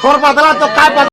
তুই সর পাতলা তো काय